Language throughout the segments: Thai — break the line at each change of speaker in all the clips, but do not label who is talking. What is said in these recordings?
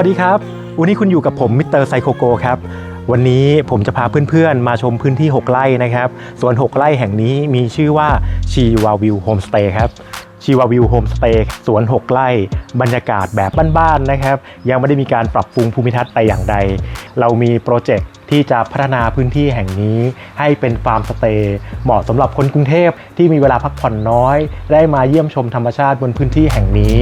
วัสดีครับ วันนี้คุณอยู่กับผมมิสเตอร์ไซโคโกครับ วันนี้ผมจะพาเพื่อนๆ มาชมพื้นที่ 6 ไร่นะครับสวน 6 ไร่แห่งนี้มีชื่อว่าชีวาวิวโฮมสเตย์ครับชีวาวิวโฮมสเตย์สวน 6 ไร่ บรรยากาศแบบบ้านๆนะครับ ยังไม่ได้มีการปรับปรุงภูมิทัศน์แต่อย่างใด เรามีโปรเจกต์ที่จะพัฒนาพื้นที่แห่งนี้ ให้เป็นฟาร์มสเตย์เหมาะสำหรับคนกรุงเทพที่มีเวลาพักผ่อนน้อย ได้มาเยี่ยมชมธรรมชาติบนพื้นที่แห่งนี้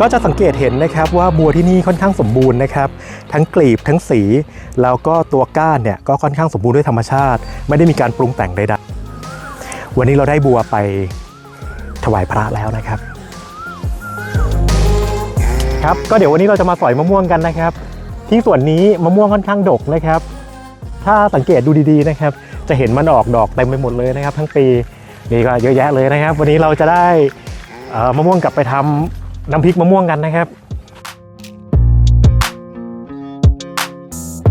ก็จะสังเกตเห็นนะครับว่าบัวที่นี่ค่อนข้างสมบูรณ์นะครับ ทั้งกลีบทั้งสี แล้วก็ตัวก้านเนี่ยก็ค่อนข้างสมบูรณ์ด้วยธรรมชาติ ไม่ได้มีการปรุงแต่งใดๆวันนี้เราได้บัวไปถวายพระแล้วนะครับ ครับก็เดี๋ยววันนี้เราจะมาสอยมะม่วงกันนะครับ ที่ส่วนนี้มะม่วงค่อนข้างดกนะครับ ถ้าสังเกตดูดีๆนะครับ จะเห็นมันออกดอกเต็มไปหมดเลยนะครับ ทั้งปีนี่ก็เยอะแยะเลยนะครับ วันนี้เราจะได้เอ่อมะม่วงกลับไปทำ น้ำพริกมะม่วงกันนะครับ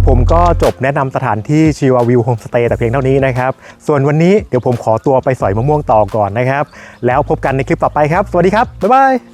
ผมก็จบแนะนำสถานที่ชีวาวิวโฮมสเตย์แต่เพียงเท่านี้นะครับ ส่วนวันนี้เดี๋ยวผมขอตัวไปสอยมะม่วงต่อก่อนนะครับ แล้วพบกันในคลิปต่อไปครับ สวัสดีครับ บ๊ายบาย